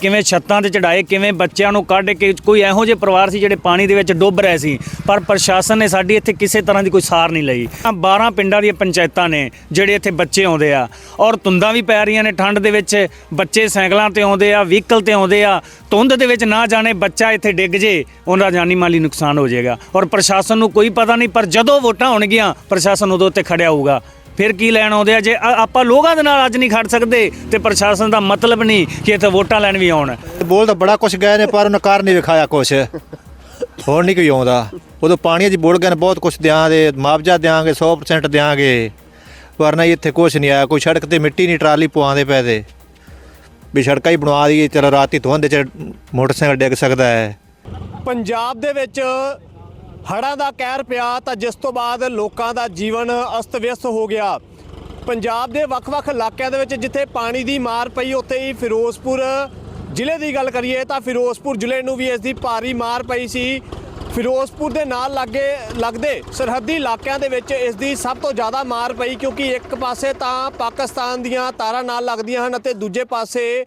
ਕਿਵੇਂ ਛੱਤਾਂ ਤੇ ਚੜਾਏ ਕਿਵੇਂ ਬੱਚਿਆਂ ਨੂੰ ਕੱਢ ਕੇ, ਕੋਈ ਇਹੋ ਜਿਹੇ ਪਰਿਵਾਰ ਸੀ ਜਿਹੜੇ ਪਾਣੀ ਦੇ ਵਿੱਚ ਡੁੱਬ ਰਹੇ ਸੀ, ਪਰ ਪ੍ਰਸ਼ਾਸਨ ਨੇ ਸਾਡੀ ਇੱਥੇ ਕਿਸੇ ਤਰ੍ਹਾਂ ਦੀ ਕੋਈ ਸਾਰ ਨਹੀਂ ਲਈ। ਆਹ 12 ਪਿੰਡਾਂ ਦੀਆਂ ਪੰਚਾਇਤਾਂ ਨੇ ਜਿਹੜੇ ਇੱਥੇ ਬੱਚੇ ਆਉਂਦੇ ਆ, ਔਰ ਤੁੰਦਾਂ ਵੀ ਪੈ ਰਹੀਆਂ ਨੇ ਠੰਡ ਦੇ ਵਿੱਚ, ਬੱਚੇ ਸਾਈਕਲਾਂ ਤੇ ਆਉਂਦੇ ਆ, ਵਹੀਕਲ ਤੇ ਆਉਂਦੇ ਆ, ਧੁੰਦ ਦੇ ਵਿੱਚ ਨਾ ਜਾਣੇ ਬੱਚਾ ਇੱਥੇ ਡਿੱਗ ਜੇ ਉਹਦਾ ਜਾਨੀ ਮਾਲੀ ਨੁਕਸਾਨ ਹੋ ਜਾਏਗਾ। ਔਰ ਪ੍ਰਸ਼ਾਸਨ ਨੂੰ ਕੋਈ ਪਤਾ ਨਹੀਂ, ਪਰ ਜਦੋਂ ਵੋਟਾਂ ਹੋਣਗੀਆਂ, ਪ੍ਰਸ਼ਾਸਨ ਉਦੋਂ ਉੱਤੇ ਖੜਿਆ ਹੋਊਗਾ। ਫਿਰ ਕੀ ਲੈਣ ਆਉਂਦੇ ਆ? ਜੇ ਆਪਾਂ ਲੋਕਾਂ ਦੇ ਨਾਲ ਅੱਜ ਨਹੀਂ ਖੜ ਸਕਦੇ ਤੇ ਪ੍ਰਸ਼ਾਸਨ ਦਾ ਮਤਲਬ ਨਹੀਂ ਕਿ ਇੱਥੇ ਵੋਟਾਂ ਲੈਣ ਵੀ ਆਉਣ। ਬੋਲ ਤਾਂ ਬੜਾ ਕੁਝ ਗਏ ਨੇ ਪਰ ਉਹਨਾਂ ਕਾਰ ਨਹੀਂ ਵਿਖਾਇਆ ਕੁਛ। ਹੋਰ ਨਹੀਂ ਕੋਈ ਆਉਂਦਾ। ਉਦੋਂ ਪਾਣੀ 'ਚ ਬੋਲ ਗਏ ਨੇ ਬਹੁਤ ਕੁਝ ਦਿਆਂਗੇ ਮੁਆਵਜ਼ਾ ਦਿਆਂਗੇ 100% ਦਿਆਂਗੇ। ਪਰ ਨਹੀਂ ਇੱਥੇ ਕੁਝ ਨਹੀਂ ਆਇਆ ਕੋਈ ਸੜਕ ਤੇ ਮਿੱਟੀ ਨਹੀਂ ਟਰਾਲੀ ਪਵਾਉਂਦੇ ਪਏ ਤੇ। ਵੀ ਸੜਕਾਂ ਹੀ ਬਣਵਾ ਦਈਏ ਚਲੋ ਰਾਤੀ ਧੁੰਦ 'ਚ ਮੋਟਰਸਾਈਕਲ ਡਿੱਗ ਸਕਦਾ ਹੈ। ਪੰਜਾਬ ਦੇ ਵਿੱਚ ਹੜ੍ਹਾਂ ਦਾ ਕਹਿਰ ਪਿਆ ਤਾਂ ਜਿਸ ਤੋਂ ਬਾਅਦ ਲੋਕਾਂ ਦਾ ਜੀਵਨ ਅਸਤ-ਵਿਅਸਤ ਹੋ ਗਿਆ। ਪੰਜਾਬ ਦੇ ਵੱਖ-ਵੱਖ ਇਲਾਕਿਆਂ ਦੇ ਵਿੱਚ ਜਿੱਥੇ ਪਾਣੀ ਦੀ ਮਾਰ ਪਈ, ਉੱਥੇ ਹੀ ਫਿਰੋਜ਼ਪੁਰ ਜ਼ਿਲ੍ਹੇ ਦੀ ਗੱਲ ਕਰੀਏ ਤਾਂ ਫਿਰੋਜ਼ਪੁਰ ਜ਼ਿਲ੍ਹੇ ਨੂੰ ਵੀ ਇਸ ਦੀ ਭਾਰੀ ਮਾਰ ਪਈ ਸੀ। ਫਿਰੋਜ਼ਪੁਰ ਦੇ ਨਾਲ ਲਾਗੇ, ਲੱਗਦੇ ਸਰਹੱਦੀ ਇਲਾਕਿਆਂ ਦੇ ਵਿੱਚ ਇਸ ਦੀ ਸਭ ਤੋਂ ਜ਼ਿਆਦਾ ਮਾਰ ਪਈ ਕਿਉਂਕਿ ਇੱਕ ਪਾਸੇ ਤਾਂ ਪਾਕਿਸਤਾਨ ਦੀਆਂ ਤਾਰਾਂ ਨਾਲ ਲੱਗਦੀਆਂ ਹਨ ਅਤੇ ਦੂਜੇ ਪਾਸੇ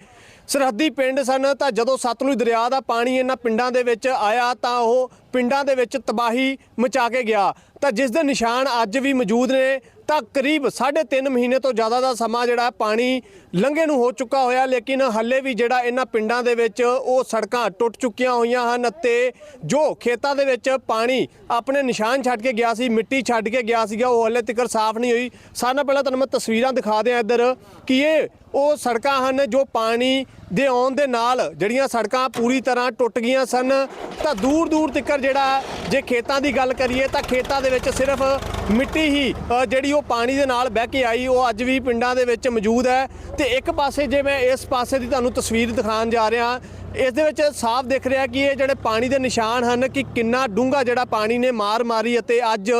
ਸਰਹੱਦੀ ਪਿੰਡ ਸਨ। ਤਾਂ ਜਦੋਂ ਸਤਲੁਜ ਦਰਿਆ ਦਾ ਪਾਣੀ ਇਹਨਾਂ ਪਿੰਡਾਂ ਦੇ ਵਿੱਚ ਆਇਆ ਤਾਂ ਉਹ ਪਿੰਡਾਂ ਦੇ ਵਿੱਚ ਤਬਾਹੀ ਮਚਾ ਕੇ ਗਿਆ। ਤਾਂ ਜਿਸ ਦੇ ਨਿਸ਼ਾਨ ਅੱਜ ਵੀ ਮੌਜੂਦ ਨੇ, ਤਾਂ ਕਰੀਬ 3.5 ਮਹੀਨੇ ਤੋਂ ਜ਼ਿਆਦਾ ਦਾ ਸਮਾਂ ਜਿਹੜਾ ਪਾਣੀ ਲੰਘੇ ਨੂੰ ਹੋ ਚੁੱਕਾ ਹੋਇਆ, ਲੇਕਿਨ ਹੱਲੇ ਵੀ ਜਿਹੜਾ ਇਹਨਾਂ ਪਿੰਡਾਂ ਦੇ ਵਿੱਚ ਉਹ ਸੜਕਾਂ ਟੁੱਟ ਚੁੱਕੀਆਂ ਹੋਈਆਂ ਹਨ ਅਤੇ ਜੋ ਖੇਤਾਂ ਦੇ ਵਿੱਚ ਪਾਣੀ ਆਪਣੇ ਨਿਸ਼ਾਨ ਛੱਡ ਕੇ ਗਿਆ ਸੀ, ਮਿੱਟੀ ਛੱਡ ਕੇ ਗਿਆ ਸੀਗਾ, ਉਹ ਹੱਲੇ ਤੱਕ ਸਾਫ਼ ਨਹੀਂ ਹੋਈ। ਸਾਰਿਆਂ ਨਾਲੋਂ ਪਹਿਲਾਂ ਤੁਹਾਨੂੰ ਮੈਂ ਤਸਵੀਰਾਂ ਦਿਖਾ ਦਿਆਂ ਇੱਧਰ ਕਿ ਇਹ ਉਹ ਸੜਕਾਂ ਹਨ ਜੋ ਪਾਣੀ ਦੇ ਆਉਣ ਦੇ ਨਾਲ ਜਿਹੜੀਆਂ ਸੜਕਾਂ ਪੂਰੀ ਤਰ੍ਹਾਂ ਟੁੱਟ ਗਈਆਂ ਸਨ, ਤਾਂ ਦੂਰ ਦੂਰ ਤੱਕ ਜਿਹੜਾ ਜੇ ਖੇਤਾਂ ਦੀ ਗੱਲ ਕਰੀਏ ਤਾਂ ਖੇਤਾਂ ਦੇ ਵਿੱਚ ਸਿਰਫ ਮਿੱਟੀ ਹੀ ਜਿਹੜੀ ਉਹ ਪਾਣੀ ਦੇ ਨਾਲ ਬਹਿ ਕੇ ਆਈ, ਉਹ ਅੱਜ ਵੀ ਪਿੰਡਾਂ ਦੇ ਵਿੱਚ ਮੌਜੂਦ ਹੈ। ਤੇ ਇੱਕ ਪਾਸੇ ਜੇ ਮੈਂ ਇਸ ਪਾਸੇ ਦੀ ਤੁਹਾਨੂੰ ਤਸਵੀਰ ਦਿਖਾਉਣ ਜਾ ਰਿਹਾ, ਇਸ ਦੇ ਵਿੱਚ ਸਾਫ਼ ਦਿਖ ਰਿਹਾ ਕਿ ਇਹ ਜਿਹੜੇ ਪਾਣੀ ਦੇ ਨਿਸ਼ਾਨ ਹਨ ਕਿ ਕਿੰਨਾ ਡੂੰਘਾ ਜਿਹੜਾ ਪਾਣੀ ਨੇ ਮਾਰ ਮਾਰੀ ਅਤੇ ਅੱਜ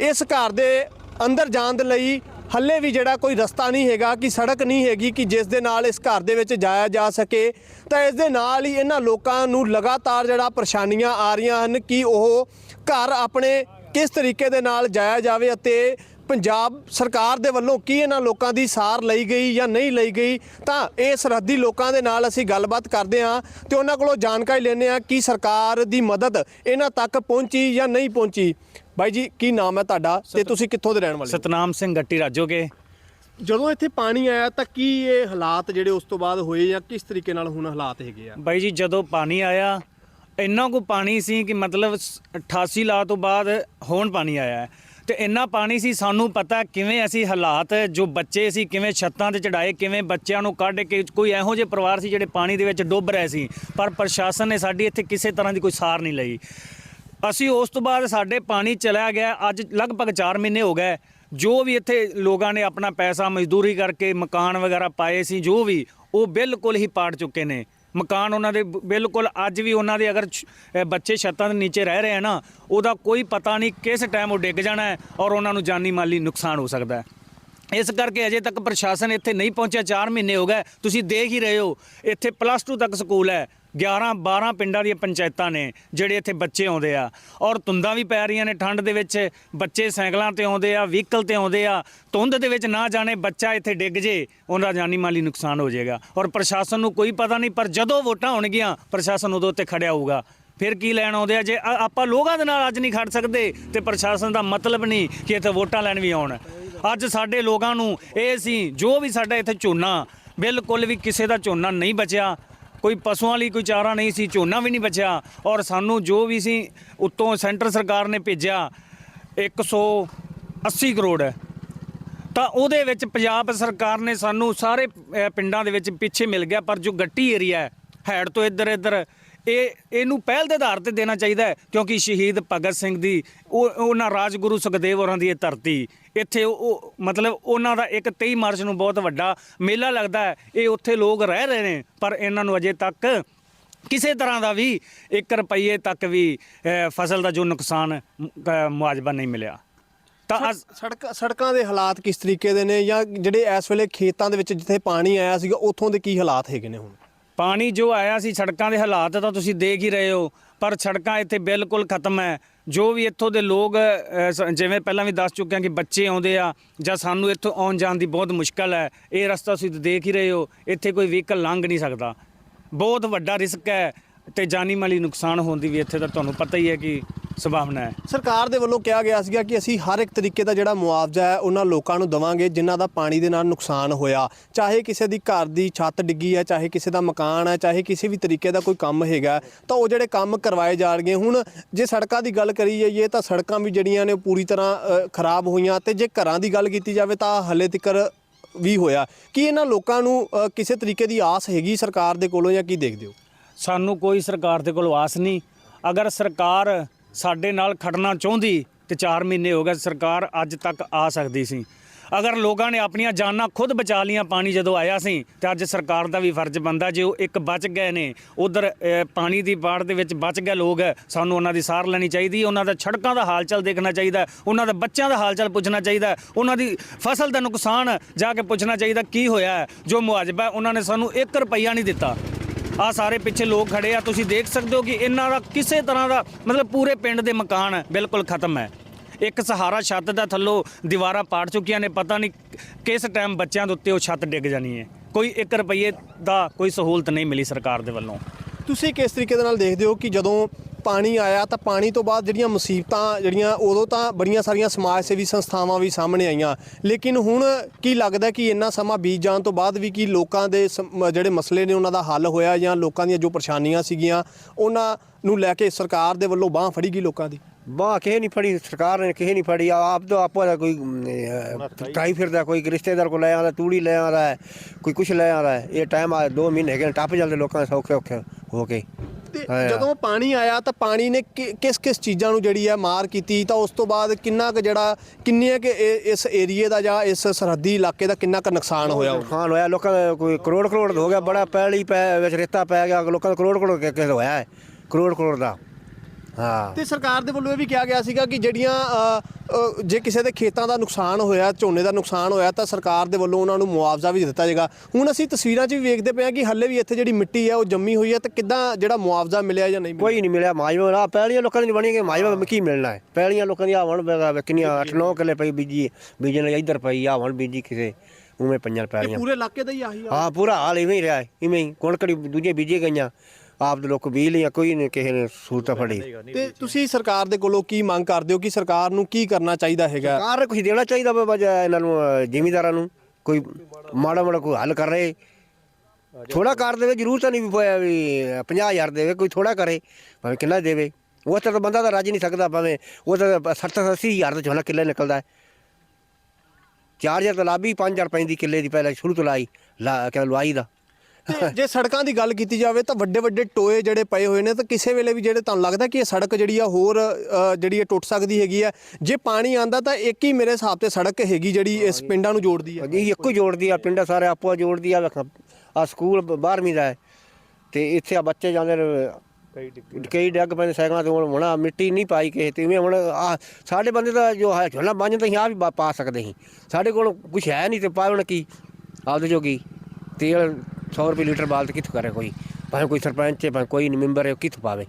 ਇਸ ਘਰ ਦੇ ਅੰਦਰ ਜਾਣ ਦੇ ਲਈ ਹੱਲੇ ਵੀ ਜਿਹੜਾ ਕੋਈ ਰਸਤਾ ਨਹੀਂ ਹੈਗਾ, ਕਿ ਸੜਕ ਨਹੀਂ ਹੈਗੀ, ਕਿ ਜਿਸ ਦੇ ਨਾਲ ਇਸ ਘਰ ਦੇ ਵਿੱਚ ਜਾਇਆ ਜਾ ਸਕੇ, ਤਾਂ ਇਸ ਦੇ ਨਾਲ ਹੀ ਇਹਨਾਂ ਲੋਕਾਂ ਨੂੰ ਲਗਾਤਾਰ ਜਿਹੜਾ ਪਰੇਸ਼ਾਨੀਆਂ ਆ ਰਹੀਆਂ ਹਨ ਕਿ ਉਹ ਘਰ ਆਪਣੇ ਕਿਸ ਤਰੀਕੇ ਦੇ ਨਾਲ ਜਾਇਆ ਜਾਵੇ ਅਤੇ ਪੰਜਾਬ ਸਰਕਾਰ ਦੇ ਵੱਲੋਂ ਕੀ ਇਹਨਾਂ ਲੋਕਾਂ ਦੀ ਸਾਰ ਲਈ ਗਈ ਜਾਂ ਨਹੀਂ ਲਈ ਗਈ, ਤਾਂ ਇਹ ਸਰਹੱਦੀ ਲੋਕਾਂ ਦੇ ਨਾਲ ਅਸੀਂ ਗੱਲਬਾਤ ਕਰਦੇ ਹਾਂ ਤੇ ਉਹਨਾਂ ਕੋਲੋਂ ਜਾਣਕਾਰੀ ਲੈਂਦੇ ਹਾਂ ਕਿ ਸਰਕਾਰ ਦੀ ਮਦਦ ਇਹਨਾਂ ਤੱਕ ਪਹੁੰਚੀ ਜਾਂ ਨਹੀਂ ਪਹੁੰਚੀ। ਬਾਈ ਜੀ ਕੀ ਨਾਮ ਹੈ ਤੁਹਾਡਾ ਤੇ ਤੁਸੀਂ ਕਿੱਥੋਂ ਦੇ ਰਹਿਣ ਵਾਲੇ? ਸਤਨਾਮ ਸਿੰਘ ਗੱਟੀ ਰਾਜੋਗੇ। ਜਦੋਂ ਇੱਥੇ ਪਾਣੀ ਆਇਆ ਤਾਂ ਕੀ ਇਹ ਹਾਲਾਤ ਜਿਹੜੇ ਉਸ ਤੋਂ ਬਾਅਦ ਹੋਏ ਜਾਂ ਕਿਸ ਤਰੀਕੇ ਨਾਲ ਹੁਣ ਹਾਲਾਤ ਹੈਗੇ ਆ? ਬਾਈ ਜੀ ਜਦੋਂ ਪਾਣੀ ਆਇਆ ਇੰਨਾ ਕੋ ਪਾਣੀ ਸੀ ਕਿ ਮਤਲਬ ਸ- 88 ਲਾ ਤੋਂ ਬਾਅਦ ਹੁਣ ਪਾਣੀ ਆਇਆ ਹੈ। ਤੇ ਇੰਨਾ ਪਾਣੀ ਸੀ ਸਾਨੂੰ ਪਤਾ ਕਿਵੇਂ ਅਸੀਂ ਹਾਲਾਤ ਜੋ ਬੱਚੇ ਸੀ ਕਿਵੇਂ ਛੱਤਾਂ ਤੇ ਚੜਾਏ ਕਿਵੇਂ ਬੱਚਿਆਂ ਨੂੰ ਕੱਢ ਕੇ ਕੋਈ ਇਹੋ ਜਿਹੇ ਪਰਿਵਾਰ ਸੀ ਜਿਹੜੇ ਪਾਣੀ ਦੇ ਵਿੱਚ ਡੁੱਬ ਰਹੇ ਸੀ। ਪਰ ਪ੍ਰਸ਼ਾਸਨ ਨੇ ਸਾਡੀ ਇੱਥੇ ਕਿਸੇ ਤਰ੍ਹਾਂ ਦੀ ਕੋਈ ਸਾਰ ਨਹੀਂ ਲਈ। ਅਸੀਂ ਉਸ ਤੋਂ ਬਾਅਦ ਸਾਡੇ ਪਾਣੀ ਚਲਾ ਗਿਆ, ਅੱਜ ਲਗਭਗ 4 ਮਹੀਨੇ ਹੋ ਗਏ। ਜੋ ਵੀ ਇੱਥੇ ਲੋਕਾਂ ਨੇ ਆਪਣਾ ਪੈਸਾ ਮਜ਼ਦੂਰੀ ਕਰਕੇ ਮਕਾਨ ਵਗੈਰਾ ਪਾਏ ਸੀ, ਜੋ ਵੀ, ਉਹ ਬਿਲਕੁਲ ਹੀ ਪਾੜ ਚੁੱਕੇ ਨੇ। ਮਕਾਨ ਉਹਨਾਂ ਦੇ ਬਿਲਕੁਲ ਅੱਜ ਵੀ ਉਹਨਾਂ ਦੇ ਅਗਰ ਬੱਚੇ ਛੱਤਾਂ ਦੇ ਨੀਚੇ ਰਹਿ ਰਹੇ ਆ ਨਾ, ਉਹਦਾ ਕੋਈ ਪਤਾ ਨਹੀਂ ਕਿਸ ਟਾਈਮ ਉਹ ਡਿੱਗ ਜਾਣਾ ਹੈ ਔਰ ਉਹਨਾਂ ਨੂੰ ਜਾਨੀ ਮਾਲੀ ਨੁਕਸਾਨ ਹੋ ਸਕਦਾ ਹੈ। ਇਸ ਕਰਕੇ ਅਜੇ ਤੱਕ ਪ੍ਰਸ਼ਾਸਨ ਇੱਥੇ ਨਹੀਂ ਪਹੁੰਚਿਆ 4 ਮਹੀਨੇ ਹੋ ਗਏ, ਤੁਸੀਂ ਦੇਖ ਹੀ ਰਹੇ ਹੋ, ਇੱਥੇ ਪਲੱਸ 2 ਤੱਕ ਸਕੂਲ ਹੈ। 11 12 ਪਿੰਡਾਂ ਦੀਆਂ ਪੰਚਾਇਤਾਂ ਨੇ ਜਿਹੜੇ ਇੱਥੇ ਬੱਚੇ ਆਉਂਦੇ ਆ। ਔਰ ਤੁੰਦਾਂ ਵੀ ਪੈ ਰਹੀਆਂ ਨੇ, ਠੰਡ ਦੇ ਵਿੱਚ ਬੱਚੇ ਸਾਈਕਲਾਂ ਤੇ ਆਉਂਦੇ ਆ, ਵਹੀਕਲ ਤੇ ਆਉਂਦੇ ਆ। ਧੁੰਦ ਦੇ ਵਿੱਚ ਨਾ ਜਾਣੇ ਬੱਚਾ ਇੱਥੇ ਡਿੱਗ ਜੇ, ਉਹਦਾ ਜਾਨੀ ਮਾਲੀ ਨੁਕਸਾਨ ਹੋ ਜਾਏਗਾ। ਔਰ ਪ੍ਰਸ਼ਾਸਨ ਨੂੰ ਕੋਈ ਪਤਾ ਨਹੀਂ, ਪਰ ਜਦੋਂ ਵੋਟਾਂ ਹੋਣਗੀਆਂ, ਪ੍ਰਸ਼ਾਸਨ ਉਦੋਂ ਉੱਤੇ ਖੜਿਆ ਹੋਊਗਾ। ਫਿਰ ਕੀ ਲੈਣ ਆਉਂਦੇ ਆ? ਜੇ ਆਪਾਂ ਲੋਕਾਂ ਦੇ ਨਾਲ ਅੱਜ ਨਹੀਂ ਖੜ ਸਕਦੇ ਤੇ ਪ੍ਰਸ਼ਾਸਨ ਦਾ ਮਤਲਬ ਨਹੀਂ ਕਿ ਇੱਥੇ ਵੋਟਾਂ ਲੈਣ ਵੀ ਆਉਣ। ਅੱਜ ਸਾਡੇ ਲੋਕਾਂ ਨੂੰ ਇਹ ਸੀ ਜੋ ਵੀ ਸਾਡਾ ਇੱਥੇ ਝੋਨਾ, ਬਿਲਕੁਲ ਵੀ ਕਿਸੇ ਦਾ ਝੋਨਾ ਨਹੀਂ ਬਚਿਆ। ਕੋਈ ਪਸ਼ੂਆਂ ਲਈ ਕੋਈ ਚਾਰਾ ਨਹੀਂ ਸੀ, ਝੋਨਾ ਵੀ ਨਹੀਂ ਬਚਿਆ ਔਰ ਸਾਨੂੰ ਜੋ ਵੀ ਸੀ ਉੱਤੋਂ ਸੈਂਟਰ ਸਰਕਾਰ ਨੇ ਭੇਜਿਆ 180 ਕਰੋੜ। ਤਾਂ ਉਹਦੇ ਵਿੱਚ ਪੰਜਾਬ ਸਰਕਾਰ ਨੇ ਸਾਨੂੰ ਸਾਰੇ ਪਿੰਡਾਂ ਦੇ ਵਿੱਚ ਪਿੱਛੇ ਮਿਲ ਗਿਆ ਪਰ ਜੋ ਗੱਟੀ ਏਰੀਆ ਹੈ, ਹੈਡ ਤੋਂ ਇੱਧਰ ਇੱਧਰ ਇਹ ਇਹਨੂੰ ਪਹਿਲ ਦੇ ਆਧਾਰ ਤੇ ਦੇਣਾ ਚਾਹੀਦਾ ਹੈ ਕਿਉਂਕਿ ਸ਼ਹੀਦ ਭਗਤ ਸਿੰਘ ਦੀ ਉਹ ਉਹਨਾਂ ਰਾਜਗੁਰੂ ਸੁਖਦੇਵ ਹੋਰਾਂ ਦੀ ਇਹ ਧਰਤੀ। ਇੱਥੇ ਉਹ- ਮਤਲਬ ਉਹਨਾਂ ਦਾ ਇੱਕ 23 ਮਾਰਚ ਨੂੰ ਬਹੁਤ ਵੱਡਾ ਮੇਲਾ ਲੱਗਦਾ ਹੈ। ਇਹ ਉੱਥੇ ਲੋਕ ਰਹਿ ਰਹੇ ਨੇ ਪਰ ਇਹਨਾਂ ਨੂੰ ਅਜੇ ਤੱਕ ਕਿਸੇ ਤਰ੍ਹਾਂ ਦਾ ਵੀ 1 ਰੁਪਏ ਤੱਕ ਵੀ ਫਸਲ ਦਾ ਜੋ ਨੁਕਸਾਨ ਮੁਆਵਜ਼ਾ ਨਹੀਂ ਮਿਲਿਆ। ਤਾਂ ਸੜਕ ਸੜਕਾਂ ਦੇ ਹਾਲਾਤ ਕਿਸ ਤਰੀਕੇ ਦੇ ਨੇ ਜਾਂ ਜਿਹੜੇ ਇਸ ਵੇਲੇ ਖੇਤਾਂ ਦੇ ਵਿੱਚ ਜਿੱਥੇ ਪਾਣੀ ਆਇਆ ਸੀਗਾ ਉੱਥੋਂ ਦੇ ਕੀ ਹਾਲਾਤ ਹੈਗੇ ਨੇ ਹੁਣ? ਪਾਣੀ ਜੋ ਆਇਆ ਸੀ ਸੜਕਾਂ ਦੇ ਹਾਲਾਤ ਤਾਂ ਤੁਸੀਂ ਦੇਖ ਹੀ ਰਹੇ ਹੋ, ਪਰ ਸੜਕਾਂ ਇੱਥੇ ਬਿਲਕੁਲ ਖਤਮ ਹੈ। ਜੋ ਵੀ ਇੱਥੋਂ ਦੇ ਲੋਕ ਸ- ਜਿਵੇਂ ਪਹਿਲਾਂ ਵੀ ਦੱਸ ਚੁੱਕੇ ਹਾਂ ਕਿ ਬੱਚੇ ਆਉਂਦੇ ਆ ਜਾਂ ਸਾਨੂੰ ਇੱਥੋਂ ਆਉਣ ਜਾਣ ਦੀ ਬਹੁਤ ਮੁਸ਼ਕਲ ਹੈ, ਇਹ ਰਸਤਾ ਤੁਸੀਂ ਦੇਖ ਹੀ ਰਹੇ ਹੋ, ਇੱਥੇ ਕੋਈ ਵਹੀਕਲ ਲੰਘ ਨਹੀਂ ਸਕਦਾ। ਬਹੁਤ ਵੱਡਾ ਰਿਸਕ ਹੈ ਤੇ ਜਾਨੀ ਮਾਲੀ ਨੁਕਸਾਨ ਹੋਣ ਦੀ ਵੀ ਇੱਥੇ ਤਾਂ ਤੁਹਾਨੂੰ ਪਤਾ ਹੀ ਹੈ ਕਿ ਸੰਭਾਵਨਾ ਹੈ। ਸਰਕਾਰ ਦੇ ਵੱਲੋਂ ਕਿਹਾ ਗਿਆ ਸੀਗਾ ਕਿ ਅਸੀਂ ਹਰ ਇੱਕ ਤਰੀਕੇ ਦਾ ਜਿਹੜਾ ਮੁਆਵਜ਼ਾ ਹੈ ਉਹਨਾਂ ਲੋਕਾਂ ਨੂੰ ਦਵਾਂਗੇ ਜਿਨ੍ਹਾਂ ਦਾ ਪਾਣੀ ਦੇ ਨਾਲ ਨੁਕਸਾਨ ਹੋਇਆ। ਚਾਹੇ ਕਿਸੇ ਦੀ ਘਰ ਦੀ ਛੱਤ ਡਿੱਗੀ ਹੈ ਚਾਹੇ ਕਿਸੇ ਦਾ ਮਕਾਨ ਹੈ ਚਾਹੇ ਕਿਸੇ ਵੀ ਤਰੀਕੇ ਦਾ ਕੋਈ ਕੰਮ ਹੈਗਾ ਤਾਂ ਉਹ ਜਿਹੜੇ ਕੰਮ ਕਰਵਾਏ ਜਾਣਗੇ। ਹੁਣ ਜੇ ਸੜਕਾਂ ਦੀ ਗੱਲ ਕਰੀ ਜਾਈਏ ਤਾਂ ਸੜਕਾਂ ਵੀ ਜਿਹੜੀਆਂ ਨੇ ਪੂਰੀ ਤਰ੍ਹਾਂ ਖਰਾਬ ਹੋਈਆਂ ਤੇ ਜੇ ਘਰਾਂ ਦੀ ਗੱਲ ਕੀਤੀ ਜਾਵੇ ਤਾਂ ਹਲੇ ਤੱਕ ਵੀ ਹੋਇਆ। ਕੀ ਇਹਨਾਂ ਲੋਕਾਂ ਨੂੰ ਕਿਸੇ ਤਰੀਕੇ ਦੀ ਆਸ ਹੈਗੀ ਸਰਕਾਰ ਦੇ ਕੋਲੋਂ ਜਾਂ ਕੀ ਦੇਖਦੇ ਹੋ? ਸਾਨੂੰ ਕੋਈ ਸਰਕਾਰ ਦੇ ਕੋਲ ਆਸ ਨਹੀਂ। ਅਗਰ ਸਰਕਾਰ ਸਾਡੇ ਨਾਲ ਖੜਨਾ ਚਾਹੁੰਦੀ ਤੇ 4 ਮਹੀਨੇ ਹੋ ਗਏ ਸਰਕਾਰ ਅੱਜ ਤੱਕ ਆ ਸਕਦੀ ਸੀ। ਅਗਰ ਲੋਕਾਂ ਨੇ ਆਪਣੀਆਂ ਜਾਨਾਂ ਖੁਦ ਬਚਾ ਲੀਆਂ ਪਾਣੀ ਜਦੋਂ ਆਇਆ ਸੀ, ਤੇ ਅੱਜ ਸਰਕਾਰ ਦਾ ਵੀ ਫਰਜ਼ ਬਣਦਾ ਜੇ ਉਹ ਇੱਕ ਬਚ ਗਏ ਨੇ, ਉਧਰ ਪਾਣੀ ਦੀ ਬਾੜ ਦੇ ਵਿੱਚ ਬਚ ਗਏ ਲੋਕ, ਸਾਨੂੰ ਉਹਨਾਂ ਦੀ ਸਾਰ ਲੈਣੀ ਚਾਹੀਦੀ, ਉਹਨਾਂ ਦਾ ਸੜਕਾਂ ਦਾ ਹਾਲ ਚਾਲ ਦੇਖਣਾ ਚਾਹੀਦਾ, ਉਹਨਾਂ ਦੇ ਬੱਚਿਆਂ ਦਾ ਹਾਲ ਚਾਲ ਪੁੱਛਣਾ ਚਾਹੀਦਾ, ਉਹਨਾਂ ਦੀ ਫਸਲ ਦਾ ਨੁਕਸਾਨ ਜਾ ਕੇ ਪੁੱਛਣਾ ਚਾਹੀਦਾ, ਕੀ ਹੋਇਆ, ਜੋ ਮੁਆਵਜ਼ਾ ਉਹਨਾਂ ਨੇ ਸਾਨੂੰ 1 ਰੁਪਈਆ ਨਹੀਂ ਦਿੱਤਾ। ਆ ਸਾਰੇ ਪਿੱਛੇ ਲੋਕ ਖੜੇ ਆ, ਤੁਸੀਂ ਦੇਖ ਸਕਦੇ ਹੋ ਕਿ ਇਹਨਾਂ ਦਾ ਕਿਸੇ ਤਰ੍ਹਾਂ ਦਾ, ਮਤਲਬ ਪੂਰੇ ਪਿੰਡ ਦੇ ਮਕਾਨ ਬਿਲਕੁਲ ਖਤਮ ਹੈ। ਇੱਕ ਸਹਾਰਾ ਛੱਤ ਦਾ ਥੱਲੋਂ ਦੀਵਾਰਾਂ ਪਾੜ ਚੁੱਕੀਆਂ ਨੇ, ਪਤਾ ਨਹੀਂ ਕਿਸ ਟਾਈਮ ਬੱਚਿਆਂ ਦੇ ਉੱਤੇ ਉਹ ਛੱਤ ਡਿੱਗ ਜਾਣੀ ਹੈ। ਕੋਈ 1 ਰੁਪਏ ਦਾ ਕੋਈ ਸਹੂਲਤ ਨਹੀਂ ਮਿਲੀ ਸਰਕਾਰ ਦੇ ਵੱਲੋਂ। ਤੁਸੀਂ ਕਿਸ ਤਰੀਕੇ ਦੇ ਨਾਲ ਦੇਖਦੇ ਹੋ ਕਿ ਜਦੋਂ ਪਾਣੀ ਆਇਆ ਤਾਂ ਪਾਣੀ ਤੋਂ ਬਾਅਦ ਜਿਹੜੀਆਂ ਮੁਸੀਬਤਾਂ ਜਿਹੜੀਆਂ ਉਦੋਂ ਤਾਂ ਬੜੀਆਂ ਸਾਰੀਆਂ ਸਮਾਜ ਸੇਵੀ ਸੰਸਥਾਵਾਂ ਵੀ ਸਾਹਮਣੇ ਆਈਆਂ। ਲੇਕਿਨ ਹੁਣ ਕੀ ਲੱਗਦਾ ਕਿ ਇੰਨਾ ਸਮਾਂ ਬੀਤ ਜਾਣ ਤੋਂ ਬਾਅਦ ਵੀ ਕੀ ਲੋਕਾਂ ਦੇ ਸਮ- ਜਿਹੜੇ ਮਸਲੇ ਨੇ ਉਹਨਾਂ ਦਾ ਹੱਲ ਹੋਇਆ ਜਾਂ ਲੋਕਾਂ ਦੀਆਂ ਜੋ ਪਰੇਸ਼ਾਨੀਆਂ ਸੀਗੀਆਂ ਉਹਨਾਂ ਨੂੰ ਲੈ ਕੇ ਸਰਕਾਰ ਦੇ ਵੱਲੋਂ ਬਾਹ ਫੜੀ ਗਈ ਲੋਕਾਂ ਦੀ? ਬਾਹ ਕਿਸੇ ਨਹੀਂ ਫੜੀ ਸਰਕਾਰ ਨੇ ਕਿਸੇ ਨਹੀਂ ਫੜੀ। ਆਪ ਤੋਂ ਆਪੋ ਦਾ ਕੋਈ ਟਾਈ ਫਿਰਦਾ ਕੋਈ ਰਿਸ਼ਤੇਦਾਰ ਕੋ ਲੈ ਆਉਂਦਾ ਤੂੜੀ ਲੈ ਆਉਂਦਾ ਕੋਈ ਕੁਛ ਲੈ ਆਉਂਦਾ। ਇਹ ਟਾਈਮ ਆ 2 ਮਹੀਨੇ ਹੈਗੇ ਨੇ, ਟੱਪ ਜਾਂਦੇ ਲੋਕਾਂ ਦੇ ਸੌਖੇ ਔਖੇ ਹੋ ਕੇ। ਤੇ। ਜਦੋਂ ਪਾਣੀ ਆਇਆ ਤਾਂ ਪਾਣੀ ਨੇ ਕਿਸ ਕਿਸ ਚੀਜ਼ਾਂ ਨੂੰ ਜਿਹੜੀ ਹੈ ਮਾਰ ਕੀਤੀ? ਤਾਂ ਉਸ ਤੋਂ ਬਾਅਦ ਕਿੰਨਾ ਕੁ ਜਿਹੜਾ ਕਿੰਨੇ ਕਿ ਇਸ ਏਰੀਏ ਦਾ ਜਾਂ ਇਸ ਸਰਹੱਦੀ ਇਲਾਕੇ ਦਾ ਕਿੰਨਾ ਕੁ ਨੁਕਸਾਨ ਹੋਇਆ? ਨੁਕਸਾਨ ਹੋਇਆ। ਲੋਕਾਂ ਦਾ ਕੋਈ ਕਰੋੜ ਕਰੋੜ ਹੋ ਗਿਆ। ਬੜਾ ਪੈਲੀ ਪੈ ਵਿੱਚ ਰੇਤਾ ਪੈ ਗਿਆ। ਲੋਕਾਂ ਦਾ ਕਰੋੜ ਕਰੋੜ ਕੇ ਹੋਇਆ ਹੈ। ਕਰੋੜ ਕਰੋੜ ਦਾ। ਹਾਂ। ਤੇ ਸਰਕਾਰ ਦੇ ਵੱਲੋਂ ਇਹ ਵੀ ਕਿਹਾ ਗਿਆ ਸੀਗਾ ਕਿ ਜਿਹੜੀਆਂ ਅ, ਅ, ਜੇ ਕਿਸੇ ਦੇ ਖੇਤਾਂ ਦਾ ਨੁਕਸਾਨ ਹੋਇਆ ਝੋਨੇ ਦਾ ਨੁਕਸਾਨ ਹੋਇਆ ਤਾਂ ਸਰਕਾਰ ਦੇ ਵੱਲੋਂ ਉਹਨਾਂ ਨੂੰ ਮੁਆਵਜ਼ਾ ਵੀ ਦਿੱਤਾ ਜਾਏਗਾ। ਹੁਣ ਅਸੀਂ ਤਸਵੀਰਾਂ 'ਚ ਵੀ ਵੇਖਦੇ ਪਏ ਹਾਂ ਕਿ ਹੱਲੇ ਵੀ ਇੱਥੇ ਜਿਹੜੀ ਮਿੱਟੀ ਹੈ ਉਹ ਜੰਮੀ ਹੋਈ ਹੈ ਤੇ ਕਿੱਦਾਂ ਜਿਹੜਾ ਮੁਆਵਜ਼ਾ ਮਿਲਿਆ ਜਾਂ ਨਹੀਂ ਮਿਲਿਆ? ਕੋਈ ਨਹੀਂ ਮਿਲਿਆ। ਮਾਜਵਾ ਨਾ ਪੈਲੀਆਂ ਲੋਕਾਂ ਦੀ ਬਣੀ ਕਿ ਮਾਜਵਾ ਕੀ ਮਿਲਣਾ ਹੈ? ਪੈਲੀਆਂ ਲੋਕਾਂ ਦੀ ਆਵਣ ਕਿੰਨੀਆਂ 8-9 ਕਿੱਲੇ ਪਈ ਬੀਜੀ ਬੀਜਣ ਇੱਧਰ ਪਈ ਆਵਣ ਬੀਜੀ ਕਿਸੇ ਉਵੇਂ ਪੰਜਾਂ ਇਹ ਪੂਰੇ ਇਲਾਕੇ ਦਾ ਹੀ ਆਹੀ ਆ ਹਾਂ ਪੂਰਾ ਹਾਲ ਇਵੇਂ ਹੀ ਰਿਹਾ ਹੈ, ਇਵੇਂ ਹੀ। ਕਣਕੜੀ ਦੂਜੇ ਬੀਜੇ ਗਈਆਂ। ਆਪ ਦੇ ਲੋਕ ਬੀਜ ਲਈਆਂ ਕੋਈ ਨਹੀਂ ਕਿਸੇ ਨੇ ਸਹੂਲਤ ਫੜੀ। ਤੇ ਤੁਸੀਂ ਸਰਕਾਰ ਦੇ ਕੋਲੋਂ ਕੀ ਮੰਗ ਕਰਦੇ ਹੋ ਕਿ ਸਰਕਾਰ ਨੂੰ ਕੀ ਕਰਨਾ ਚਾਹੀਦਾ ਹੈਗਾ? ਸਰਕਾਰ ਨੂੰ ਕੁਝ ਦੇਣਾ ਚਾਹੀਦਾ ਵਾ ਵਜਾ ਇਹਨਾਂ ਨੂੰ ਜ਼ਿਮੀਂਦਾਰਾਂ ਨੂੰ। ਕੋਈ ਮਾੜਾ ਮਾੜਾ ਕੋਈ ਹੱਲ ਕਰ। ਰਹੇ ਥੋੜਾ ਕਰ ਦੇਵੇ ਜ਼ਰੂਰ ਤਾਂ ਨਹੀਂ ਵੀ ਹੋਇਆ ਵੀ 50000 ਦੇਵੇ ਕੋਈ ਥੋੜਾ ਕਰੇ ਭਾਵੇਂ ਕਿੰਨਾ ਦੇਵੇ। ਉਹ ਤਾਂ ਬੰਦਾ ਤਾਂ ਰਾਜੀ ਨਹੀਂ ਸਕਦਾ ਭਾਵੇਂ ਉਹ ਤਾਂ 70 80000 ਦਾ ਝੋਨਾ ਕਿੱਲੇ ਨਿਕਲਦਾ। ਹੈ 4000 ਤਾਂ ਲਾਭੀ 5000 ਪੈਂਦੀ ਕਿੱਲੇ ਦੀ ਪਹਿਲਾਂ ਸ਼ੁਰੂ ਤੋਂ ਲਾਈ ਲਾ ਕਹਿੰਦਾ ਲਵਾਈ ਦਾ। ਤੇ ਜੇ ਸੜਕਾਂ ਦੀ ਗੱਲ ਕੀਤੀ ਜਾਵੇ ਤਾਂ ਵੱਡੇ ਵੱਡੇ ਟੋਏ ਜਿਹੜੇ ਪਏ ਹੋਏ ਨੇ ਤਾਂ ਕਿਸੇ ਵੇਲੇ ਵੀ ਜਿਹੜੇ ਤੁਹਾਨੂੰ ਲੱਗਦਾ ਕਿ ਇਹ ਸੜਕ ਜਿਹੜੀ ਆ ਹੋਰ ਅ, ਜਿਹੜੀ ਇਹ ਟੁੱਟ ਸਕਦੀ ਹੈਗੀ ਆ। ਜੇ ਪਾਣੀ ਆਂਦਾ ਤਾਂ ਇੱਕ ਹੀ ਮੇਰੇ ਹਿਸਾਬ ਤੇ ਸੜਕ ਹੈਗੀ ਜਿਹੜੀ ਇਸ ਪਿੰਡਾਂ ਨੂੰ ਜੋੜਦੀ ਹੈ ਜੀ ਇੱਕੋ ਹੀ ਜੋੜਦੀ ਆ ਪਿੰਡ ਸਾਰੇ ਆਪੋ ਜੋੜਦੀ ਆ ਵੇਖ ਆ ਸਕੂਲ 12ਵੀਂ ਦਾ ਹੈ। ਤੇ ਇੱਥੇ ਆ ਬੱਚੇ ਜਾਂਦੇ ਨੇ ਕਈ ਡੱਗ ਪੈਂਦੇ। ਸਾਈਕਲਾਂ ਤੇ ਹੁਣ ਹੁਣਾ ਮਿੱਟੀ ਨਹੀਂ ਪਾਈ ਕਿਸੇ ਤੇ ਇਵੇਂ ਹੁਣ ਆ ਸਾਡੇ ਬੰਦੇ ਦਾ ਜੋ ਹੈ ਝੋਨਾ ਬੰਨ ਤਾਂ ਅਸੀਂ ਆ ਵੀ ਪਾ- ਪਾ ਸਕਦੇ ਸੀ। ਸਾਡੇ ਕੋਲ ਕੁਝ ਹੈ ਨਹੀਂ ਤੇ ਪਾਉਣ ਕੀ ਆਪਦੇ ਜੋਗੀ ਤੇਲ 100 ਰੁਪਏ ਲੀਟਰ ਬਾਲਦ ਕਿੱਥੋਂ ਕਰੇ ਕੋਈ? ਭਾਵੇਂ ਕੋਈ ਸਰਪੰਚ ਹੈ ਭਾਵੇਂ ਕੋਈ ਨਹੀਂ ਮੈਂਬਰ ਹੈ ਉਹ ਕਿੱਥੋਂ ਪਾਵੇ?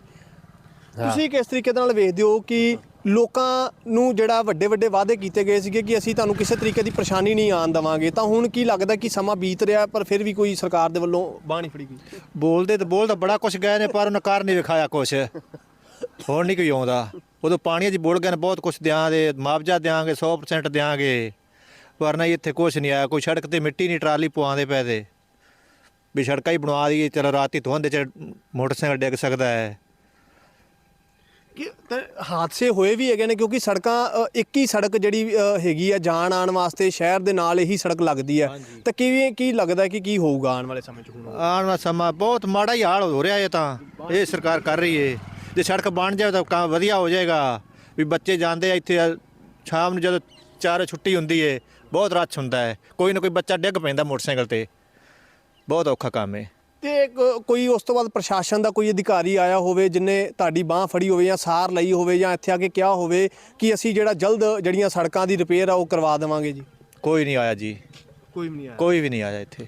ਹਾਂ। ਤੁਸੀਂ ਕਿਸ ਤਰੀਕੇ ਦੇ ਨਾਲ ਵੇਖਦੇ ਹੋ ਕਿ ਲੋਕਾਂ ਨੂੰ ਜਿਹੜਾ ਵੱਡੇ ਵੱਡੇ ਵਾਅਦੇ ਕੀਤੇ ਗਏ ਸੀਗੇ ਕਿ ਅਸੀਂ ਤੁਹਾਨੂੰ ਕਿਸੇ ਤਰੀਕੇ ਦੀ ਪਰੇਸ਼ਾਨੀ ਨਹੀਂ ਆਉਣ ਦੇਵਾਂਗੇ ਤਾਂ ਹੁਣ ਕੀ ਲੱਗਦਾ ਕਿ ਸਮਾਂ ਬੀਤ ਰਿਹਾ ਪਰ ਫਿਰ ਵੀ ਕੋਈ ਸਰਕਾਰ ਦੇ ਵੱਲੋਂ ਬਾਹ ਨਹੀਂ ਫੜੀ ਗਈ? ਬੋਲਦੇ ਤੇ ਬੋਲਦਾ ਬੜਾ ਕੁਛ ਗਏ ਨੇ ਪਰ ਉਹਨਾਂ ਕਾਰ ਨਹੀਂ ਵਿਖਾਇਆ ਕੁਛ। ਹੁਣ ਨਹੀਂ ਕੋਈ ਆਉਂਦਾ। ਉਦੋਂ ਪਾਣੀ 'ਚ ਬੋਲ ਗਏ ਨੇ ਬਹੁਤ ਕੁਛ ਦਿਆਂਗੇ ਮੁਆਵਜ਼ਾ ਦਿਆਂਗੇ 100% ਦਿਆਂਗੇ। ਪਰ ਨਹੀਂ ਇੱਥੇ ਕੁਛ ਨਹੀਂ ਆਇਆ ਕੋਈ ਸੜਕ ਤੇ ਮਿੱਟੀ ਨਹੀਂ ਟਰਾਲੀ ਪਵਾਉਂਦੇ ਪਏ ਤੇ। ਵੀ ਸੜਕਾਂ ਹੀ ਬਣਵਾ ਦਈਏ ਚਲੋ ਰਾਤੀ ਧੁੰਦ 'ਚ ਮੋਟਰਸਾਈਕਲ ਡਿੱਗ ਸਕਦਾ ਹੈ। ਕਿ ਤੇ ਹਾਦਸੇ ਹੋਏ ਵੀ ਹੈਗੇ ਨੇ ਕਿਉਂਕਿ ਸੜਕਾਂ ਅ, ਇੱਕ ਹੀ ਸੜਕ ਜਿਹੜੀ ਅ, ਹੈਗੀ ਆ ਜਾਣ ਆਉਣ ਵਾਸਤੇ ਸ਼ਹਿਰ ਦੇ ਨਾਲ ਇਹੀ ਸੜਕ ਲੱਗਦੀ ਹੈ ਤਾਂ ਕਿਵੇਂ ਕੀ ਲੱਗਦਾ ਕਿ ਕੀ ਹੋਊਗਾ ਆਉਣ ਵਾਲੇ ਸਮੇਂ 'ਚ ਹੁਣ? ਆਉਣ ਵਾਲਾ ਸਮਾਂ ਬਹੁਤ ਮਾੜਾ ਹੀ ਹਾਲ ਹੋ ਰਿਹਾ ਇਹ ਤਾਂ। ਇਹ ਸਰਕਾਰ ਕਰ ਰਹੀ ਏ। ਜੇ ਸੜਕ ਬਣ ਜਾਵੇ ਤਾਂ ਕੰਮ ਵਧੀਆ ਹੋ ਜਾਏਗਾ। ਵੀ ਬੱਚੇ ਜਾਂਦੇ ਆ ਇੱਥੇ ਆ, ਸ਼ਾਮ ਨੂੰ ਜਦੋਂ ਚਾਰ ਛੁੱਟੀ ਹੁੰਦੀ ਏ ਬਹੁਤ ਰੱਛ ਹੁੰਦਾ ਹੈ। ਕੋਈ ਨਾ ਕੋਈ ਬੱਚਾ ਡਿੱਗ ਪੈਂਦਾ ਮੋਟਰਸਾਈਕਲ ਤੇ। ਬਹੁਤ ਔਖਾ ਕੰਮ ਏ ਤੇ ਕ- ਕੋਈ ਉਸ ਤੋਂ ਬਾਅਦ ਪ੍ਰਸ਼ਾਸਨ ਦਾ ਕੋਈ ਅਧਿਕਾਰੀ ਆਇਆ ਹੋਵੇ ਜਿਨੇ ਤੁਹਾਡੀ ਬਾਹ ਫੜੀ ਹੋਵੇ ਜਾਂ ਸਾਰ ਲਈ ਹੋਵੇ ਜਾਂ ਇੱਥੇ ਆ ਕੇ ਕਿਹਾ ਹੋਵੇ ਕਿ ਅਸੀਂ ਜਿਹੜਾ ਜਲਦ ਜਿਹੜੀਆਂ ਸੜਕਾਂ ਦੀ ਰਿਪੇਅਰ ਆ ਉਹ ਕਰਵਾ ਦੇਵਾਂਗੇ ਜੀ। ਕੋਈ ਨਹੀਂ ਆਇਆ ਜੀ। ਕੋਈ ਵੀ ਨਹੀਂ ਆਇਆ। ਕੋਈ ਵੀ ਨਹੀਂ ਆਇਆ ਇੱਥੇ।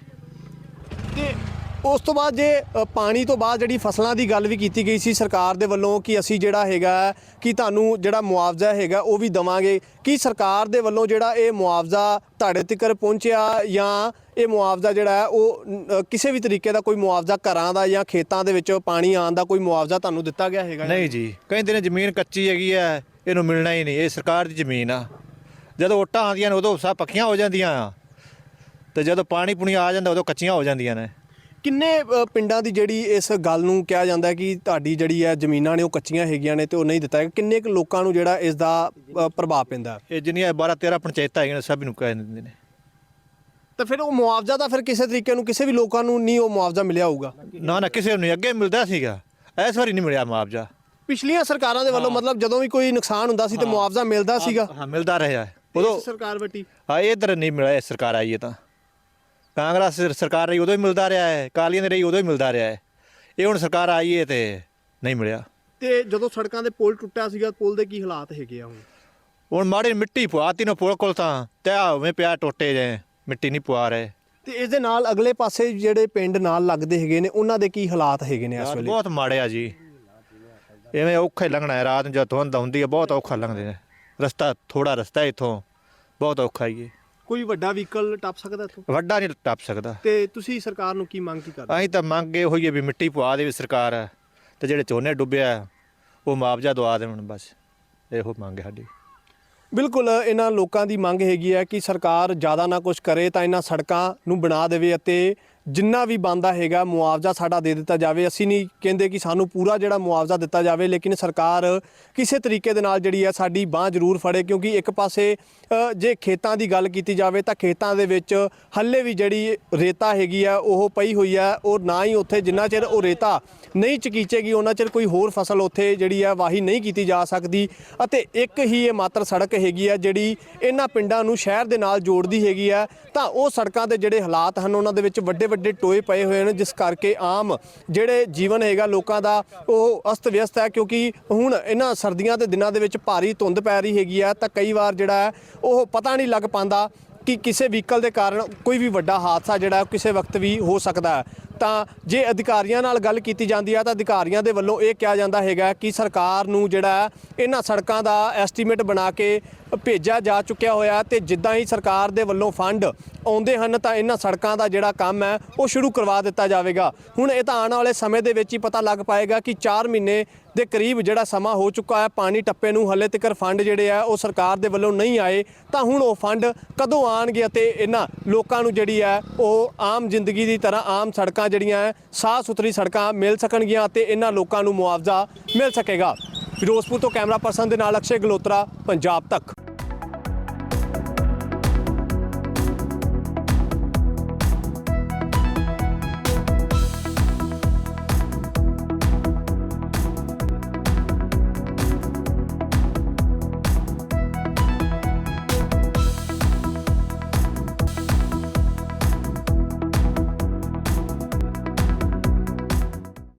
ਉਸ ਤੋਂ ਬਾਅਦ ਜੇ ਪਾਣੀ ਤੋਂ ਬਾਅਦ ਜਿਹੜੀ ਫਸਲਾਂ ਦੀ ਗੱਲ ਵੀ ਕੀਤੀ ਗਈ ਸੀ ਸਰਕਾਰ ਦੇ ਵੱਲੋਂ ਕਿ ਅਸੀਂ ਜਿਹੜਾ ਹੈਗਾ ਕਿ ਤੁਹਾਨੂੰ ਜਿਹੜਾ ਮੁਆਵਜ਼ਾ ਹੈਗਾ ਉਹ ਵੀ ਦਵਾਂਗੇ, ਕੀ ਸਰਕਾਰ ਦੇ ਵੱਲੋਂ ਜਿਹੜਾ ਇਹ ਮੁਆਵਜ਼ਾ ਤੁਹਾਡੇ ਤੱਕ ਪਹੁੰਚਿਆ ਜਾਂ ਇਹ ਮੁਆਵਜ਼ਾ ਜਿਹੜਾ ਹੈ ਉਹ ਕਿਸੇ ਵੀ ਤਰੀਕੇ ਦਾ ਕੋਈ ਮੁਆਵਜ਼ਾ ਘਰਾਂ ਦਾ ਜਾਂ ਖੇਤਾਂ ਦੇ ਵਿੱਚ ਪਾਣੀ ਆਉਣ ਦਾ ਕੋਈ ਮੁਆਵਜ਼ਾ ਤੁਹਾਨੂੰ ਦਿੱਤਾ ਗਿਆ ਹੈਗਾ ਨਹੀਂ ਜੀ, ਕਹਿੰਦੇ ਨੇ ਜ਼ਮੀਨ ਕੱਚੀ ਹੈਗੀ ਹੈ, ਇਹਨੂੰ ਮਿਲਣਾ ਹੀ ਨਹੀਂ, ਇਹ ਸਰਕਾਰ ਦੀ ਜ਼ਮੀਨ ਆ। ਜਦੋਂ ਓਟਾਂ ਆਉਂਦੀਆਂ ਨੇ ਉਦੋਂ ਸਭ ਪੱਕੀਆਂ ਹੋ ਜਾਂਦੀਆਂ ਆ। ਤੇ ਜਦੋਂ ਪਾਣੀ ਪੁਣੀ ਆ ਜਾਂਦਾ, ਉਦੋਂ ਕੱਚੀਆਂ ਹੋ ਜਾਂਦੀਆਂ ਨੇ। ਕਿੰਨੇ ਅ, ਪਿੰਡਾਂ ਦੀ ਜਿਹੜੀ ਇਸ ਗੱਲ ਨੂੰ ਕਿਹਾ ਜਾਂਦਾ ਹੈ ਕਿ ਤੁਹਾਡੀ ਜਿਹੜੀ ਹੈ ਜ਼ਮੀਨਾਂ ਨੇ ਉਹ ਕੱਚੀਆਂ ਹੈਗੀਆਂ ਨੇ ਤੇ ਉਹ ਨਹੀਂ ਦਿੱਤਾ ਹੈਗਾ ਕਿੰਨੇ ਕੁ ਲੋਕਾਂ ਨੂੰ ਜਿਹੜਾ ਇਸ ਦਾ ਅ, ਪ੍ਰਭਾਵ ਪੈਂਦਾ? ਹੈ? ਇਹ ਜਿੰਨੀਆਂ 12 13 ਪੰਚਾਇਤਾਂ ਹੈਗੀਆਂ ਨੇ ਸਭ ਨੂੰ ਕਹਿ ਦਿੰਦੇ ਨੇ। ਤਾਂ ਫਿਰ ਉਹ ਮੁਆਵਜ਼ਾ ਤਾਂ ਫਿਰ ਕਿਸੇ ਤਰੀਕੇ ਨੂੰ ਕਿਸੇ ਵੀ ਲੋਕਾਂ ਨੂੰ ਨਹੀਂ ਉਹ ਮੁਆਵਜ਼ਾ ਮਿਲਿਆ ਹੋਊਗਾ? ਨਾ ਨਾ ਕਿਸੇ ਨੂੰ ਨਹੀਂ ਅੱਗੇ ਮਿਲਦਾ ਸੀਗਾ। ਇਸ ਵਾਰੀ ਨਹੀਂ ਮਿਲਿਆ ਮੁਆਵਜ਼ਾ। ਪਿਛਲੀਆਂ ਸਰਕਾਰਾਂ ਦੇ ਵੱਲੋਂ ਮਤਲਬ ਜਦੋਂ ਵੀ ਕੋਈ ਨੁਕਸਾਨ ਹੁੰਦਾ ਸੀ ਤੇ ਮੁਆਵਜ਼ਾ ਮਿਲਦਾ ਸੀਗਾ? ਹਾਂ ਮਿਲਦਾ ਰਿਹਾ। ਹੈ। ਉਦੋਂ ਸਰਕਾਰ ਵੱਟੀ? ਹਾਂ ਇਧਰ ਨਹੀਂ ਮਿਲਿਆ ਇਹ ਸਰਕਾਰ ਆਈ ਹੈ ਤਾਂ। ਕਾਂਗਰਸ ਸਰ- ਸਰਕਾਰ ਰਹੀ ਉਦੋਂ ਹੀ ਮਿਲਦਾ ਰਿਹਾ ਹੈ ਕਾਲੀਆਂ ਦੀ ਰਹੀ ਉਦੋਂ ਹੀ ਮਿਲਦਾ ਰਿਹਾ ਹੈ। ਇਹ ਹੁਣ ਸਰਕਾਰ ਆਈ ਹੈ ਤੇ ਨਹੀਂ ਮਿਲਿਆ। ਤੇ ਜਦੋਂ ਸੜਕਾਂ ਦੇ ਪੁਲ ਟੁੱਟਿਆ ਸੀਗਾ ਪੁਲ ਦੇ ਕੀ ਹਾਲਾਤ ਹੈਗੇ ਆ ਹੁਣ? ਹੁਣ ਮਾੜੀ ਮਿੱਟੀ ਪਵਾਤੀ ਨੂੰ ਪੁਲ ਕੋਲ ਤਾਂ ਤੇ ਉਵੇਂ ਪਿਆ ਟੋਟੇ ਜੇ ਮਿੱਟੀ ਨਹੀਂ ਪਵਾ ਰਹੇ। ਤੇ ਇਸ ਦੇ ਨਾਲ ਅਗਲੇ ਪਾਸੇ ਜਿਹੜੇ ਪਿੰਡ ਨਾਲ ਲੱਗਦੇ ਹੈਗੇ ਨੇ ਉਹਨਾਂ ਦੇ ਕੀ ਹਾਲਾਤ ਹੈਗੇ ਨੇ ਇਸ ਵੇਲੇ? ਬਹੁਤ ਮਾੜੇ ਆ ਜੀ। ਐਵੇਂ ਔਖਾ ਹੀ ਲੰਘਣਾ ਹੈ ਰਾਤ ਨੂੰ ਜਦ ਧੁੰਦ ਹੁੰਦੀ ਹੈ ਬਹੁਤ ਔਖਾ ਲੰਘਦੇ ਨੇ। ਰਸਤਾ ਥੋੜਾ ਰਸਤਾ ਹੈ ਇੱਥੋਂ ਬਹੁਤ ਔਖਾ ਹੀ ਹੈ। ਕੋਈ ਵੱਡਾ ਵਹੀਕਲ ਟੱਪ ਸਕਦਾ ਇੱਥੋਂ? ਵੱਡਾ ਨਹੀਂ ਟੱਪ ਸਕਦਾ। ਤੇ ਤੁਸੀਂ ਸਰਕਾਰ ਨੂੰ ਕੀ ਮੰਗ ਕੀ ਕਰਦੇ? ਅਸੀਂ ਤਾਂ ਮੰਗੇ ਹੋਈ ਹੈ ਵੀ ਮਿੱਟੀ ਪਵਾ ਦੇਵੇ ਸਰਕਾਰ। ਤੇ ਜਿਹੜੇ ਝੋਨੇ ਡੁੱਬਿਆ ਉਹ ਮੁਆਵਜ਼ਾ ਦਵਾ ਦੇਣ ਬਸ। ਇਹੋ ਮੰਗ ਹੈ ਸਾਡੀ। ਬਿਲਕੁਲ ਇਹਨਾਂ ਲੋਕਾਂ ਦੀ ਮੰਗ ਹੈਗੀ ਹੈ ਕਿ ਸਰਕਾਰ ਜ਼ਿਆਦਾ ਨਾ ਕੁਝ ਕਰੇ ਤਾਂ ਇਹਨਾਂ ਸੜਕਾਂ ਨੂੰ ਬਣਾ ਦੇਵੇ ਅਤੇ ਜਿੰਨਾ ਵੀ ਬੰਦਾ ਹੈਗਾ, ਮੁਆਵਜ਼ਾ ਸਾਡਾ ਦੇ ਦਿੱਤਾ ਜਾਵੇ। ਅਸੀਂ ਨਹੀਂ ਕਹਿੰਦੇ ਕਿ ਸਾਨੂੰ ਪੂਰਾ ਜਿਹੜਾ ਮੁਆਵਜ਼ਾ ਦਿੱਤਾ ਜਾਵੇ, ਲੇਕਿਨ ਸਰਕਾਰ ਕਿਸੇ ਤਰੀਕੇ ਦੇ ਨਾਲ ਜਿਹੜੀ ਹੈ ਸਾਡੀ ਬਾਹ ਜ਼ਰੂਰ ਫੜੇ, ਕਿਉਂਕਿ ਇੱਕ ਪਾਸੇ ਜੇ ਖੇਤਾਂ ਦੀ ਗੱਲ ਕੀਤੀ ਜਾਵੇ ਤਾਂ ਖੇਤਾਂ ਦੇ ਵਿੱਚ ਹੱਲੇ ਵੀ ਜਿਹੜੀ ਰੇਤਾ ਹੈਗੀ ਆ ਉਹ ਪਈ ਹੋਈ ਆ ਔਰ ਨਾ ਹੀ ਉੱਥੇ ਜਿੰਨਾ ਚਿਰ ਉਹ ਰੇਤਾ ਨਹੀਂ ਚਕੀਚੇਗੀ, ਉਹਨਾਂ ਚਿਰ ਕੋਈ ਹੋਰ ਫਸਲ ਉੱਥੇ ਜਿਹੜੀ ਆ ਵਾਹੀ ਨਹੀਂ ਕੀਤੀ ਜਾ ਸਕਦੀ। ਅਤੇ ਇੱਕ ਹੀ ਇਹ ਮਾਤਰ ਸੜਕ ਹੈਗੀ ਆ ਜਿਹੜੀ ਇਹਨਾਂ ਪਿੰਡਾਂ ਨੂੰ ਸ਼ਹਿਰ ਦੇ ਨਾਲ ਜੋੜਦੀ ਹੈਗੀ ਆ ਤਾਂ ਉਹ ਸੜਕਾਂ ਦੇ ਜਿਹੜੇ ਹਾਲਾਤ ਹਨ, ਉਹਨਾਂ ਦੇ ਵਿੱਚ ਵੱਡੇ ਵੱਡੇ ਟੋਏ ਪਏ ਹੋਏ ਨੇ ਜਿਸ ਕਰਕੇ ਆਮ ਜਿਹੜੇ ਜੀਵਨ ਹੈਗਾ ਲੋਕਾਂ ਦਾ, ਉਹ ਅਸਤ ਵਿਅਸਤ ਹੈ, ਕਿਉਂਕਿ ਹੁਣ ਇਹਨਾਂ ਸਰਦੀਆਂ ਦੇ ਦਿਨਾਂ ਦੇ ਵਿੱਚ ਭਾਰੀ ਧੁੰਦ ਪੈ ਰਹੀ ਹੈਗੀ ਆ ਤਾਂ ਕਈ ਵਾਰ ਜਿਹੜਾ ਹੈ, ਉਹ ਪਤਾ ਨਹੀਂ ਲੱਗ ਪਾਉਂਦਾ ਕਿ ਕਿਸੇ ਵਹੀਕਲ ਦੇ ਕਾਰਨ ਕੋਈ ਵੀ ਵੱਡਾ ਹਾਦਸਾ ਜਿਹੜਾ ਕਿਸੇ ਵਕਤ ਵੀ ਹੋ ਸਕਦਾ ਹੈ। ਤਾਂ ਜੇ ਅਧਿਕਾਰੀਆਂ ਨਾਲ ਗੱਲ ਕੀਤੀ ਜਾਂਦੀ ਹੈ ਤਾਂ ਅਧਿਕਾਰੀਆਂ ਦੇ ਵੱਲੋਂ ਇਹ ਕਿਹਾ ਜਾਂਦਾ ਹੈਗਾ ਕਿ ਸਰਕਾਰ ਨੂੰ ਜਿਹੜਾ ਇਹਨਾਂ ਸੜਕਾਂ ਦਾ ਐਸਟੀਮੇਟ ਬਣਾ ਕੇ ਭੇਜਿਆ ਜਾ ਚੁੱਕਿਆ ਹੋਇਆ ਤੇ ਜਿੱਦਾਂ ਹੀ ਸਰਕਾਰ ਦੇ ਵੱਲੋਂ ਫੰਡ ਆਉਂਦੇ ਹਨ ਤਾਂ ਇਹਨਾਂ ਸੜਕਾਂ ਦਾ ਜਿਹੜਾ ਕੰਮ ਹੈ, ਉਹ ਸ਼ੁਰੂ ਕਰਵਾ ਦਿੱਤਾ ਜਾਵੇਗਾ। ਹੁਣ ਇਹ ਤਾਂ ਆਉਣ ਵਾਲੇ ਸਮੇਂ ਦੇ ਵਿੱਚ ਹੀ ਪਤਾ ਲੱਗ ਪਾਏਗਾ ਕਿ 4 ਮਹੀਨੇ ਦੇ ਕਰੀਬ ਜਿਹੜਾ ਸਮਾਂ ਹੋ ਚੁੱਕਾ ਹੈ, ਪਾਣੀ ਟੱਪੇ ਨੂੰ ਹੱਲੇ ਤੱਕ ਫੰਡ ਜਿਹੜੇ ਆ, ਉਹ ਸਰਕਾਰ ਦੇ ਵੱਲੋਂ ਨਹੀਂ ਆਏ। ਤਾਂ ਹੁਣ ਉਹ ਫੰਡ ਕਦੋਂ ਆਣਗੇ ਅਤੇ ਇਹਨਾਂ ਲੋਕਾਂ ਨੂੰ ਜਿਹੜੀ ਹੈ, ਉਹ ਆਮ ਜ਼ਿੰਦਗੀ ਦੀ ਤਰ੍ਹਾਂ ਆਮ ਸੜਕਾਂ ਸੜਕਾਂ ਜਿਹੜੀਆਂ ਹੈ ਸਾਫ਼ ਸੁਥਰੀ ਸੜਕਾਂ ਮਿਲ ਸਕਣਗੀਆਂ ਅਤੇ ਇਹਨਾਂ ਲੋਕਾਂ ਨੂੰ ਮੁਆਵਜ਼ਾ ਮਿਲ ਸਕੇਗਾ। ਫਿਰੋਜ਼ਪੁਰ ਤੋਂ ਕੈਮਰਾ ਪਰਸਨ ਦੇ ਨਾਲ ਅਕਸ਼ੇ ਗਲੋਤਰਾ, ਪੰਜਾਬ ਤੱਕ।